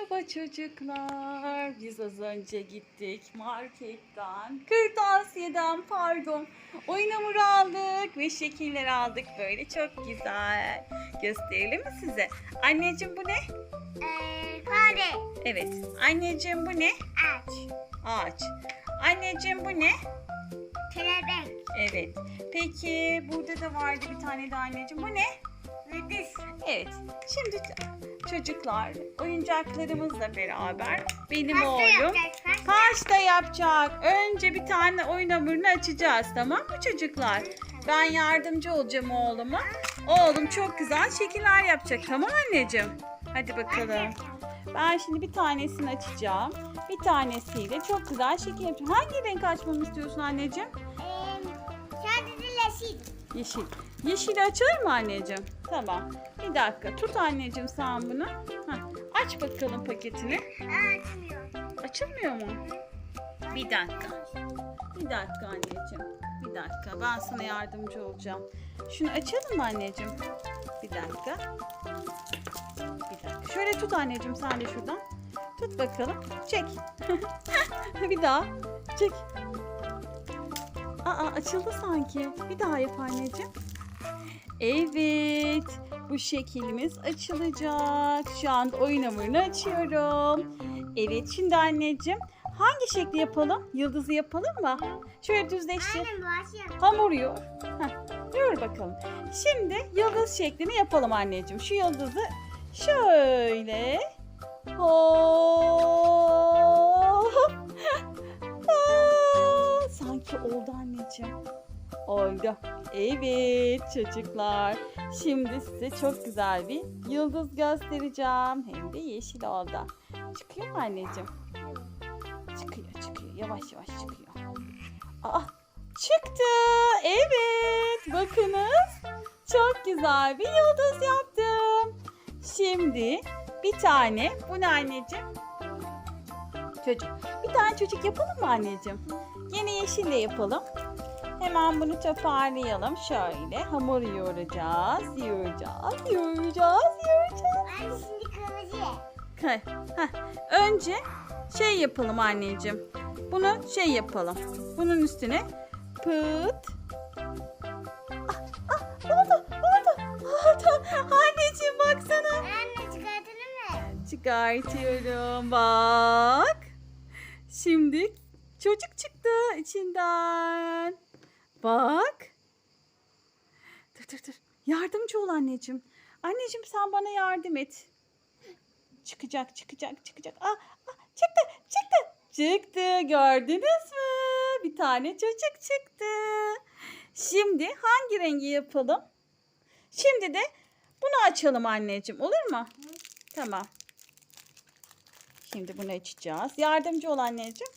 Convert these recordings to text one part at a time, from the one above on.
Merhaba çocuklar. Biz az önce gittik marketten, kırtasiyeden pardon. Oyun hamuru aldık ve şekiller aldık böyle çok güzel. Gösterelim mi size? Anneciğim bu ne? Ee, fare. Evet. Anneciğim bu ne? Aç. Ağaç. Anneciğim bu ne? Kelebek. Evet. Peki burada da vardı bir tane de anneciğim. Bu ne? Evet. Şimdi çocuklar oyuncaklarımızla beraber benim Pasta oğlum yapacağız, pasta. pasta yapacak. Önce bir tane oyun hamurunu açacağız tamam mı çocuklar? Ben yardımcı olacağım oğluma. Oğlum çok güzel şekiller yapacak tamam anneciğim? Hadi bakalım. Ben şimdi bir tanesini açacağım. Bir tanesiyle çok güzel şekil yapacağım. Hangi renk açmamı istiyorsun anneciğim? Leşit. Yeşil. Yeşili açılır mı anneciğim? Tamam. Bir dakika. Tut anneciğim sen bunu. Hah. Aç bakalım paketini. Açmıyor. Açılmıyor mu? Bir dakika. Bir dakika anneciğim. Bir dakika. Ben sana yardımcı olacağım. Şunu açalım mı anneciğim? Bir dakika. Bir dakika. Şöyle tut anneciğim sen de şuradan. Tut bakalım. Çek. bir daha. Çek. Aa açıldı sanki. Bir daha yap anneciğim. Evet. Bu şeklimiz açılacak. Şu anda oyun hamurunu açıyorum. Evet şimdi anneciğim hangi şekli yapalım? Yıldızı yapalım mı? Şöyle düzleştir. Hamur yoğur. Heh, yoğur bakalım. Şimdi yıldız şeklini yapalım anneciğim. Şu yıldızı şöyle. Hop. Sanki oldu anneciğim. Oldu. Evet çocuklar. Şimdi size çok güzel bir yıldız göstereceğim. Hem de yeşil oldu. Çıkıyor mu anneciğim? Çıkıyor çıkıyor. Yavaş yavaş çıkıyor. Aa çıktı. Evet. Bakınız. Çok güzel bir yıldız yaptım. Şimdi bir tane. Bu ne anneciğim? Çocuk. Bir tane çocuk yapalım mı anneciğim? Yine yeşille yapalım. Hemen bunu toparlayalım. Şöyle hamur yoğuracağız, yoğuracağız, yoğuracağız, yoğuracağız. Anne şimdi kırmızı. Önce şey yapalım anneciğim. Bunu şey yapalım. Bunun üstüne pıt. Ah, ah, oldu, oldu, oldu. Anneciğim baksana. Anne çıkartalım mı? Çıkartıyorum bak. Şimdi çocuk çıktı içinden. Bak. Dur dur dur. Yardımcı ol anneciğim. Anneciğim sen bana yardım et. Çıkacak çıkacak çıkacak. Ah, ah, çıktı çıktı. Çıktı gördünüz mü? Bir tane çocuk çıktı. Şimdi hangi rengi yapalım? Şimdi de bunu açalım anneciğim olur mu? Tamam. Şimdi bunu açacağız. Yardımcı ol anneciğim.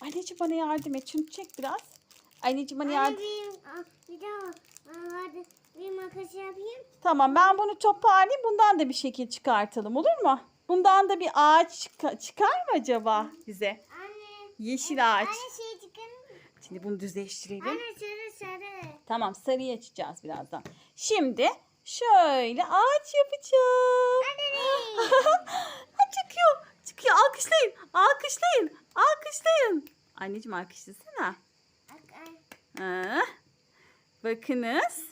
Anneciğim bana yardım et. Şunu çek biraz. Anneciğim bana Anne yardım. bir, ah, bir daha ah, bir makas yapayım. Tamam ben bunu toparlayayım. Bundan da bir şekil çıkartalım olur mu? Bundan da bir ağaç çıka- çıkar mı acaba bize? Anne. Yeşil ağaç. Anne şey mı? Şimdi bunu düzleştirelim. Anne sarı sarı. Tamam sarıyı açacağız birazdan. Şimdi şöyle ağaç yapacağım. Ha, çıkıyor. Çıkıyor. Alkışlayın. Alkışlayın. Alkışlayın. Anneciğim alkışlasana. Ha, bakınız.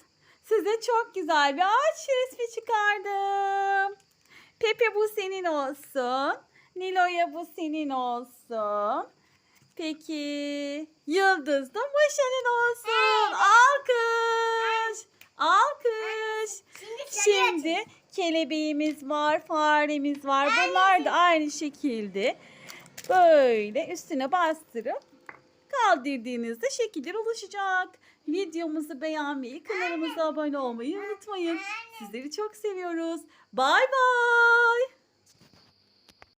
Size çok güzel bir ağaç resmi çıkardım. Pepe bu senin olsun. Nilo'ya bu senin olsun. Peki Yıldız da Maşa'nın olsun. Alkış. Alkış. Şimdi sarı Şimdi kelebeğimiz var, faremiz var. Bunlar da aynı şekilde böyle üstüne bastırıp kaldırdığınızda şekiller oluşacak. Videomuzu beğenmeyi, kanalımıza abone olmayı unutmayın. Sizleri çok seviyoruz. Bay bay.